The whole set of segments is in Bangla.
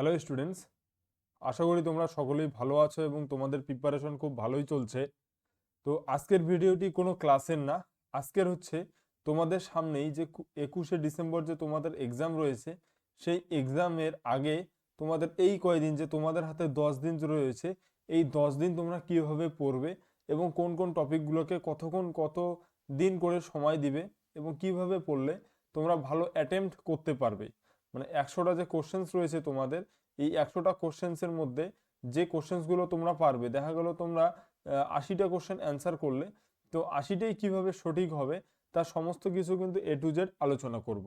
হ্যালো স্টুডেন্টস আশা করি তোমরা সকলেই ভালো আছো এবং তোমাদের প্রিপারেশন খুব ভালোই চলছে। তো আজকের ভিডিওটি কোনো ক্লাসের না। আজকের হচ্ছে তোমাদের সামনেই যে একুশে ডিসেম্বর যে তোমাদের এক্সাম রয়েছে, সেই এক্সামের আগে তোমাদের এই কয়দিন যে তোমাদের হাতে দশ দিন রয়েছে, এই দশ দিন তোমরা কীভাবে পড়বে এবং কোন কোন টপিকগুলোকে কতক্ষণ কত দিন করে সময় দিবে এবং কীভাবে পড়লে তোমরা ভালো অ্যাটেম্প্ট করতে পারবে। মানে একশোটা যে কোশ্চেন্স রয়েছে তোমাদের, এই একশোটা কোশ্চেন্সের মধ্যে যে কোশ্চেন্সগুলো তোমরা পারবে, দেখা গেল তোমরা আশিটা কোশ্চেন অ্যান্সার করলে, তো আশিটাই কীভাবে সঠিক হবে, তার সমস্ত কিছু কিন্তু এ টু জেড আলোচনা করব।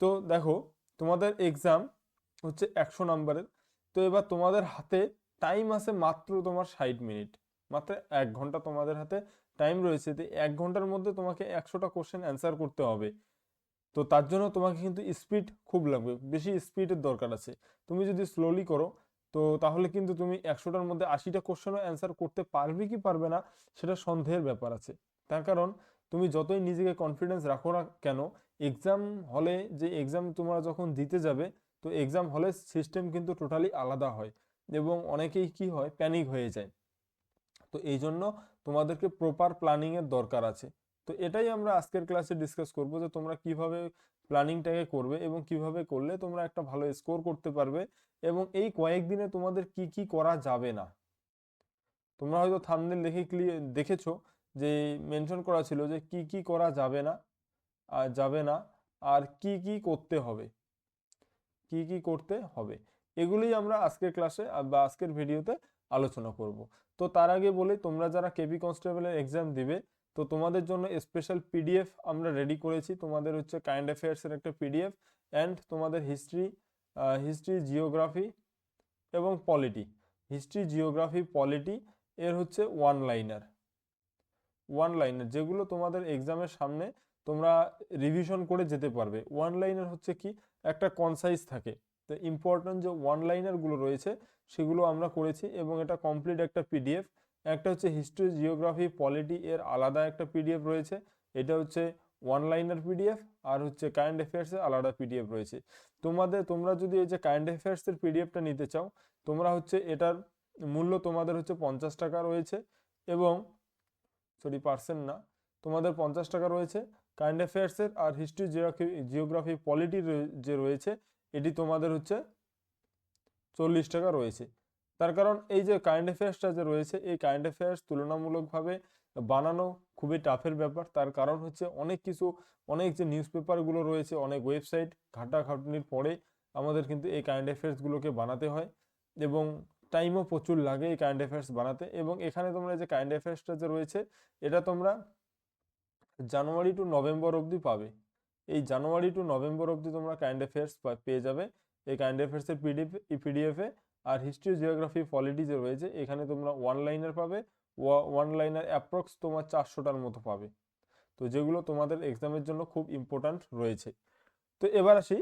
তো দেখো, তোমাদের এক্সাম হচ্ছে একশো নাম্বারের, তো এবার তোমাদের হাতে টাইম আছে মাত্র তোমার ষাট মিনিট মাত্র এক ঘণ্টা তোমাদের হাতে টাইম রয়েছে, তো এক ঘণ্টার মধ্যে তোমাকে একশোটা কোশ্চেন অ্যান্সার করতে হবে। তো তার জন্য তোমাকে কিন্তু স্পিড খুব লাগবে, বেশি স্পিডের দরকার আছে। তুমি যদি স্লোলি করো, তো তাহলে কিন্তু তুমি একশোটার মধ্যে আশিটা কোশ্চেনও অ্যান্সার করতে পারবে কি পারবে না, সেটা সন্দেহের ব্যাপার আছে। তার কারণ, তুমি যতই নিজেকে কনফিডেন্স রাখো না কেন এক্সাম হলে যে এক্সাম তোমরা যখন দিতে যাবে, তো এক্সাম হলে সিস্টেম কিন্তু টোটালি আলাদা হয় এবং অনেকেই কি হয় প্যানিক হয়ে যায়। তো এই জন্য তোমাদেরকে প্রপার প্ল্যানিংয়ের দরকার আছে। তো এটাই আমরা আজকের ক্লাসে ডিসকাস করব যে তোমরা কীভাবে প্ল্যানিংটাকে করবে এবং কীভাবে করলে তোমরা একটা ভালো স্কোর করতে পারবে এবং এই কয়েকদিনে তোমাদের কি কি করা যাবে না। তোমরা হয়তো থামনেল দেখে দেখেছ যে মেনশন করা ছিল যে কি কি করা যাবে না আর যাবে না, আর কি কি করতে হবে, কি কি করতে হবে এগুলি আমরা আজকের ক্লাসে বা আজকের ভিডিওতে আলোচনা করব। তো তার আগে বলে, তোমরা যারা কেপি কনস্টেবলের এক্সাম দিবে তো তোমাদের জন্য স্পেশাল পিডিএফ আমরা রেডি করেছি। তোমাদের হচ্ছে কাইন্ড অ্যাফেয়ার্সের একটা পিডিএফ অ্যান্ড তোমাদের হিস্ট্রি হিস্ট্রি জিওগ্রাফি এবং পলিটি হিস্ট্রি জিওগ্রাফি পলিটি এর হচ্ছে ওয়ান লাইনার ওয়ান লাইনার যেগুলো তোমাদের এক্সামের সামনে তোমরা রিভিশন করে যেতে পারবে। ওয়ান লাইনার হচ্ছে কি? একটা কনসাইজ থাকে। তো ইম্পর্টেন্ট যে ওয়ান লাইনারগুলো রয়েছে সেগুলো আমরা করেছি এবং এটা কমপ্লিট একটা পিডিএফ একটা হচ্ছে হিস্ট্রি জিওগ্রাফি পলিটি এর আলাদা একটা পিডিএফ রয়েছে। এটা হচ্ছে ওয়ান লাইনার পিডিএফ আর হচ্ছে কারেন্ট অ্যাফেয়ার্সের আলাদা পিডিএফ রয়েছে। তোমাদের, তোমরা যদি এই যে কারেন্ট অ্যাফেয়ার্সের পিডিএফটা নিতে চাও, তোমরা হচ্ছে এটার মূল্য তোমাদের হচ্ছে পঞ্চাশ টাকা রয়েছে এবং সরি পার্সেন্ট না, তোমাদের পঞ্চাশ টাকা রয়েছে। কারেন্ট অ্যাফেয়ার্সের আর হিস্ট্রি জিওগ্রাফি জিওগ্রাফি পলিটির যে রয়েছে, এটি তোমাদের হচ্ছে চল্লিশ টাকা রয়েছে। তার কারণ এই যে কারেন্ট অ্যাফেয়ার্সটা যে রয়েছে, এই কারেন্ট অ্যাফেয়ার্স তুলনামূলকভাবে বানানো খুবই টাফের ব্যাপার। তার কারণ হচ্ছে অনেক কিছু, অনেক যে নিউজ পেপারগুলো রয়েছে, অনেক ওয়েবসাইট ঘাটাঘাটনির পরে আমাদের কিন্তু এই কারেন্ট অ্যাফেয়ার্সগুলোকে বানাতে হয় এবং টাইমও প্রচুর লাগে এই কারেন্ট অ্যাফেয়ার্স বানাতে এবং এখানে তোমরা যে কারেন্ট অ্যাফেয়ার্সটা যে রয়েছে, এটা তোমরা জানুয়ারি টু নভেম্বর অবধি পাবে। এই জানুয়ারি টু নভেম্বর অবধি তোমরা কারেন্ট অ্যাফেয়ার্স পেয়ে যাবে। এই কারেন্ট অ্যাফেয়ার্সের পিডিএফ পিডিএফে আর হিস্ট্রি জিওগ্রাফি পলিটি যে রয়েছে। এখানে তোমরা ওয়ান লাইনার পাবে ওয়ান লাইনার অ্যাপ্রক্স তোমার চারশোটার মতো পাবে। তো যেগুলো তোমাদের এক্সামের জন্য খুব ইম্পর্ট্যান্ট রয়েছে। তো এবার আসি,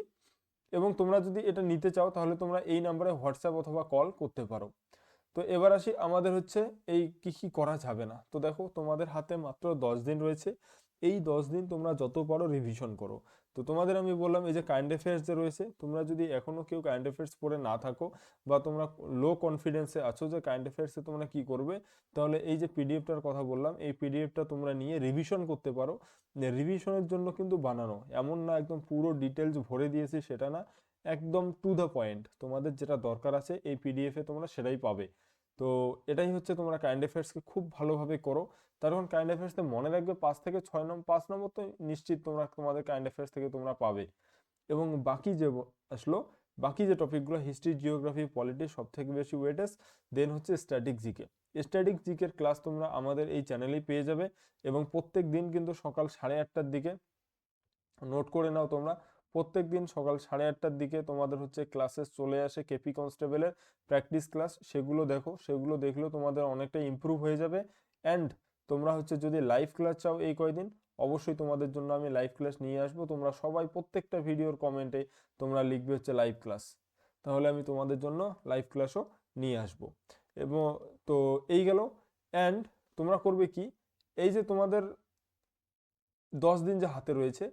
এবং তোমরা যদি এটা নিতে চাও, তাহলে তোমরা এই নাম্বারে হোয়াটসঅ্যাপ অথবা কল করতে পারো। তো এবার আসি, আমাদের হচ্ছে এই কী কী করা যাবে না। তো দেখো, তোমাদের হাতে মাত্র দশ দিন রয়েছে। এই দশ দিন তোমরা যত পারো রিভিশন করো। তো তোমাদের আমি বললাম, এই যে কারেন্ট অ্যাফেয়ার্স যে রয়েছে, তোমরা যদি এখনও কেউ কারেন্ট অ্যাফেয়ার্স পড়ে না থাকো বা তোমরা লো কনফিডেন্সে আছো যে কারেন্ট অ্যাফেয়ার্সে তোমরা কি করবে, তাহলে এই যে পিডিএফটার কথা বললাম, এই পিডিএফটা তোমরা নিয়ে রিভিশন করতে পারো। রিভিশনের জন্য কিন্তু বানানো, এমন না একদম পুরো ডিটেলস ভরে দিয়েছি সেটা না, একদম টু দ্য পয়েন্ট তোমাদের যেটা দরকার আছে এই পিডিএফে তোমরা সেটাই পাবে। তো এটাই হচ্ছে তোমরা কারেন্ট অ্যাফেয়ার্সকে খুব ভালোভাবে করো। তার কারণ কারেন্ট মনে রাখবে পাঁচ থেকে ছয় নম্বর পাঁচ নম্বর তো নিশ্চিত তোমরা তোমাদের কারেন্ট অ্যাফেয়ার্স থেকে তোমরা পাবে। এবং বাকি যে আসলো, বাকি যে টপিকগুলো হিস্ট্রি জিওগ্রাফি পলিটিক্স সব থেকে বেশি ওয়েটেস দেন হচ্ছে স্ট্যাটিক জিকে স্ট্যাটিক জিকের ক্লাস তোমরা আমাদের এই চ্যানেলেই পেয়ে যাবে এবং প্রত্যেক দিন কিন্তু সকাল সাড়ে আটটার দিকে নোট করে নাও তোমরা। প্রত্যেক দিন সকাল সাড়ে আটটার দিকে তোমাদের হচ্ছে ক্লাসেস চলে আসে কেপি কনস্টেবলের প্র্যাকটিস ক্লাস সেগুলো দেখো, সেগুলো দেখলেও তোমাদের অনেকটা ইম্প্রুভ হয়ে যাবে। অ্যান্ড তোমরা হচ্ছে যদি লাইভ ক্লাস চাও এই কয়দিন, অবশ্যই তোমাদের জন্য আমি লাইভ ক্লাস নিয়ে আসব। তোমরা সবাই প্রত্যেকটা ভিডিওর কমেন্টে তোমরা লিখবে হচ্ছে লাইভ ক্লাস তাহলে আমি তোমাদের জন্য লাইভ ক্লাসও নিয়ে আসব। এবং তো এই গেল। অ্যান্ড তোমরা করবে কি? এই যে তোমাদের দশ দিন যে হাতে রয়েছে,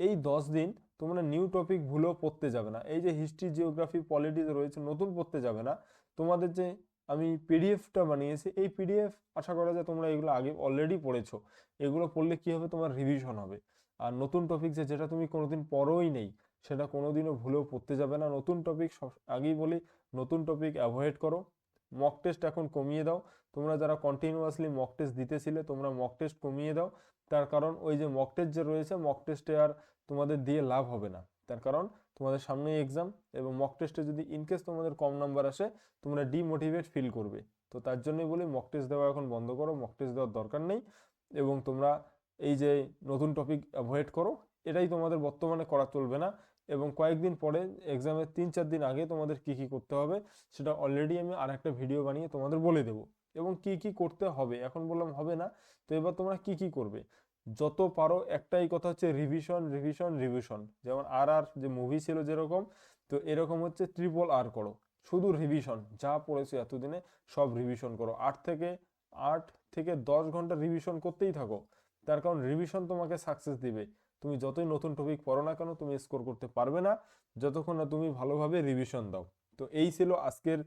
এই দশ দিন তোমরা নিউ টপিক ভুলেও পড়তে যাবে না। এই যে হিস্ট্রি জিওগ্রাফি পলিটিক্স রয়েছে, নতুন পড়তে যাবে না। তোমাদের যে আমি পিডিএফটা বানিয়েছি, এই পিডিএফ আশা করা যায় তোমরা এগুলো আগে অলরেডি পড়েছো। এগুলো পড়লে কি হবে? তোমার রিভিশন হবে। আর নতুন টপিক যে যেটা তুমি কোনোদিন পড়োই নেই, সেটা কোনোদিনও ভুলেও পড়তে যাবে না। নতুন টপিক আগেই বলি, নতুন টপিক অ্যাভয়েড করো। মক টেস্ট এখন কমিয়ে দাও। তোমরা যারা কন্টিনিউয়াসলি মক টেস্ট দিতেছিলে, তোমরা মক টেস্ট কমিয়ে দাও। তার কারণ ওই যে মক টেস্ট যে রয়েছে মক টেস্টে আর তোমাদের দিয়ে লাভ হবে না। তার কারণ তোমাদের সামনেই এক্সাম এবং মক টেস্টে যদি ইনকেস তোমাদের কম নাম্বার আসে, তোমরা ডিমোটিভেট ফিল করবে। তো তার জন্যই বলি মক টেস্ট দেওয়া এখন বন্ধ করো মক টেস্ট দেওয়ার দরকার নেই এবং তোমরা এই যে নতুন টপিক অ্যাভয়েড করো। এটাই তোমাদের বর্তমানে করা চলবে না। এবং কয়েকদিন পরে এক্সামের তিন চার দিন আগে তোমাদের কি কি করতে হবে, সেটা অলরেডি আমি আর একটা ভিডিও বানিয়ে তোমাদের বলে দেবো। এবং কি কি করতে হবে, এখন বললাম হবে না, তো এবার তোমরা কি কি করবে? যত পারো একটাই কথা হচ্ছে রিভিশন রিভিশন রিভিশন যেমন আর আর যে মুভি ছিল যেরকম, তো এরকম হচ্ছে ট্রিপল আর করো। শুধু রিভিশন যা পড়েছো এতদিনে সব রিভিশন করো। আট থেকে আট থেকে দশ ঘণ্টা রিভিশন করতেই থাকো। তার কারণ রিভিশন তোমাকে সাকসেস দিবে। তুমি যতই নতুন টপিক পড়ো না কেন, তুমি স্কোর করতে পারবে না। যতক্ষণ না তুমি ভালোভাবে রিভিশন দাও। তো এই ছিল আজকের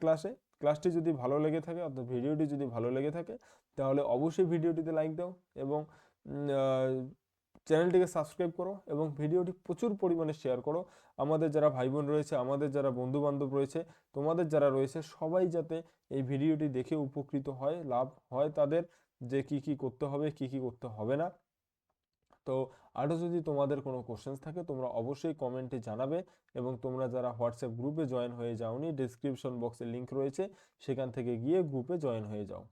ক্লাসে ক্লাসটি যদি ভালো লেগে থাকে, অর্থাৎ ভিডিওটি যদি ভালো লেগে থাকে, তাহলে অবশ্যই ভিডিওটিতে লাইক দাও এবং চ্যানেলটিকে সাবস্ক্রাইব করো এবং ভিডিওটি প্রচুর পরিমাণে শেয়ার করো। আমাদের যারা ভাই বোন রয়েছে, আমাদের যারা বন্ধু বান্ধব রয়েছে, তোমাদের যারা রয়েছে, সবাই যাতে এই ভিডিওটি দেখে উপকৃত হয়, লাভ হয় তাদের যে কি কি করতে হবে, কি কি করতে হবে না। তো আরও যদি তোমাদের কোনো কোশ্চেন্স থাকে, তোমরা অবশ্যই কমেন্টে জানাবে এবং তোমরা যারা হোয়াটসঅ্যাপ গ্রুপে জয়েন হয়ে যাওনি ডিসক্রিপশন বক্সে লিঙ্ক রয়েছে, সেখান থেকে গিয়ে গ্রুপে জয়েন হয়ে যাও।